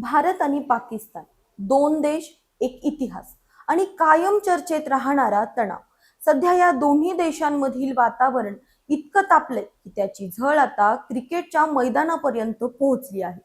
भारत आणि पाकिस्तान दोन देश एक इतिहास. आणि कायम चर्चेत राहणारा तणाव. सध्या या दोन्ही देशांमधील वातावरण इतकं तापलंय की त्याची झळ आता क्रिकेटच्या मैदानापर्यंत पोहोचली आहे.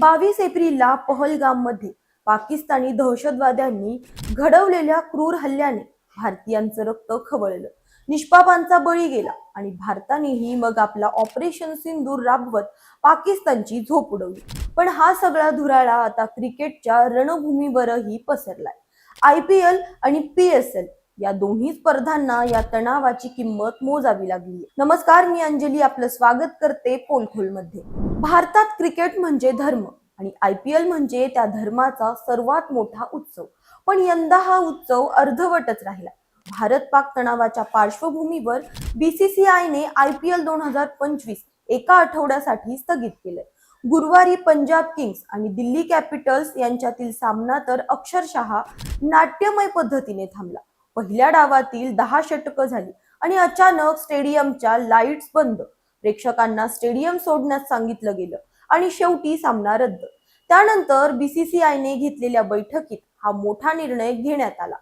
बावीस एप्रिलला पहलगाममध्ये पाकिस्तानी दहशतवाद्यांनी घडवलेल्या क्रूर हल्ल्याने भारतीयांचं रक्त खवळलं. निष्पापांचा बळी गेला आणि भारतानेही मग आपला ऑपरेशन सिंदूर राबवत पाकिस्तानची झोप उडवली. पण हा सगळा धुराळा आता क्रिकेटच्या रणभूमीवरही पसरलाय. आय पी एल आणि पी एस एल या दोन्ही स्पर्धांना या तणावाची किंमत मोजावी लागली नमस्कार मी अंजली. आपलं स्वागत करते पोलखोलमध्ये भारतात क्रिकेट म्हणजे धर्म आणि आय पी एल म्हणजे त्या धर्माचा सर्वात मोठा उत्सव. पण यंदा हा उत्सव अर्धवटच राहिला. भारत पाक तणावाच्या पार्श्वभूमीवर बीसीसीआयने आय पी एल दोन हजार पंचवीस एका आठवड्यासाठी स्थगित केलंय. गुरुवारी पंजाब किंग्स आणि दिल्ली कॅपिटल्स यांच्यातील सामना तर अक्षरशः नाट्यमय पद्धतीने थांबला. पहिल्या डावातील दहा षटकं झाली आणि अचानक स्टेडियमच्या लाईट्स बंद. प्रेक्षकांना स्टेडियम सोडण्यास सांगितलं गेलं आणि शेवटी सामना रद्द. त्यानंतर बीसीसीआयने घेतलेल्या बैठकीत हा मोठा निर्णय घेण्यात आला.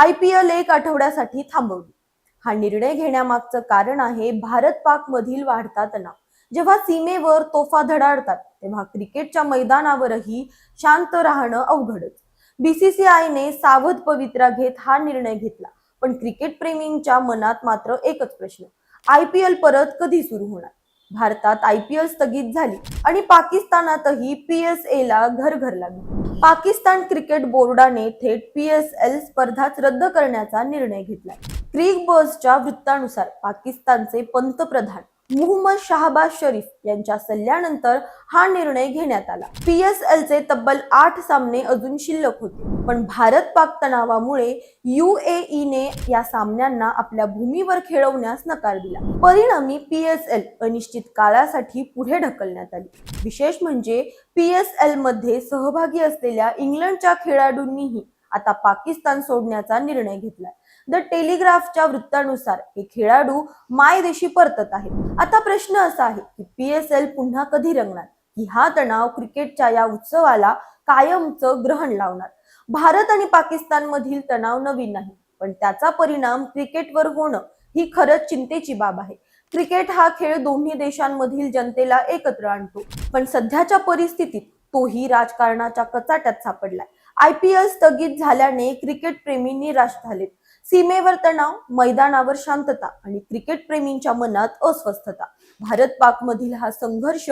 आय पी एल एक आठवड्यासाठी थांबवली. हा निर्णय घेण्यामागचं कारण आहे भारत पाक मधील वाढता तणाव. जेव्हा सीमेवर तोफा धडाडतात तेव्हा क्रिकेटच्या मैदानावरही शांत राहणं अवघडच. बीसीसीआयने सावध पवित्रा घेत हा निर्णय घेतला पण क्रिकेट प्रेमींच्या मनात मात्र एकच प्रश्न आय पी एल परत कधी सुरू होणार? भारतात आय पी एल स्थगित झाली आणि पाकिस्तानातही पी एस एला ला घर घर लागली पाकिस्तान क्रिकेट बोर्डाने थेट पी एस एल स्पर्धाच रद्द करण्याचा निर्णय घेतला क्रिक बसच्या वृत्तानुसार पाकिस्तानचे पंतप्रधान मुहम्मद शहाबाज शरीफ यांच्या सल्ल्यानंतर हा निर्णय घेण्यात आला. पी एस चे तब्बल आठ सामने अजून शिल्लक होते. पण भारत पाक तणावामुळे UAE ने या सामन्यांना आपल्या भूमीवर खेळवण्यास नकार दिला. परिणामी पी एस एल अनिश्चित काळासाठी पुढे ढकलण्यात आली. विशेष म्हणजे पी एस एलमध्ये सहभागी असलेल्या इंग्लंडच्या खेळाडूंनीही आता पाकिस्तान सोडण्याचा निर्णय घेतलाय. द टेलिग्राफच्या वृत्तानुसार हे खेळाडू मायदेशी परतत आहेत. आता प्रश्न असा आहे की पी एस एल पुन्हा कधी रंगणार? की हा तणाव क्रिकेटच्या या उत्सवाला कायमचं ग्रहण लावणार? भारत आणि पाकिस्तान मधील तणाव नवीन नाही पण त्याचा परिणाम क्रिकेटवर होणं ही खरंच चिंतेची बाब आहे. क्रिकेट हा खेळ दोन्ही देशांमधील जनतेला एकत्र आणतो पण सध्याच्या परिस्थितीत तोही राजकारणाच्या कचाट्यात सापडलाय. आय पी एल स्थगित झाल्याने क्रिकेट प्रेमी निराश झालेत. सीमेवर तणाव मैदानावर शांतता आणि क्रिकेट प्रेमींच्या मनात अस्वस्थता. भारत पाक मधील हा संघर्ष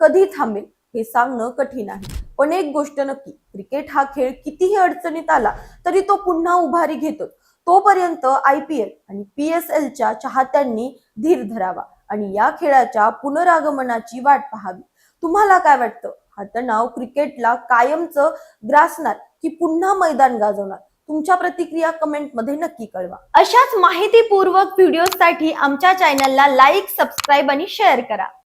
कधी थांबेल हे सांगणं कठीण आहे. पण एक गोष्ट नक्की क्रिकेट हा खेळ कितीही अडचणीत आला तरी तो पुन्हा उभारी घेतो. तोपर्यंत आय पी एल आणि पी एस एलच्या चाहत्यांनी धीर धरावा आणि या खेळाच्या पुनरागमनाची वाट पाहावी. तुम्हाला काय वाटतं? हा तणाव क्रिकेटला कायमचं ग्रासणार की पुन्हा मैदान गाजवणार? तुमच्या प्रतिक्रिया कमेंटमध्ये नक्की कळवा. अशाच माहितीपूर्वक व्हिडिओसाठी आमच्या चॅनलला लाईक सबस्क्राईब आणि शेअर करा.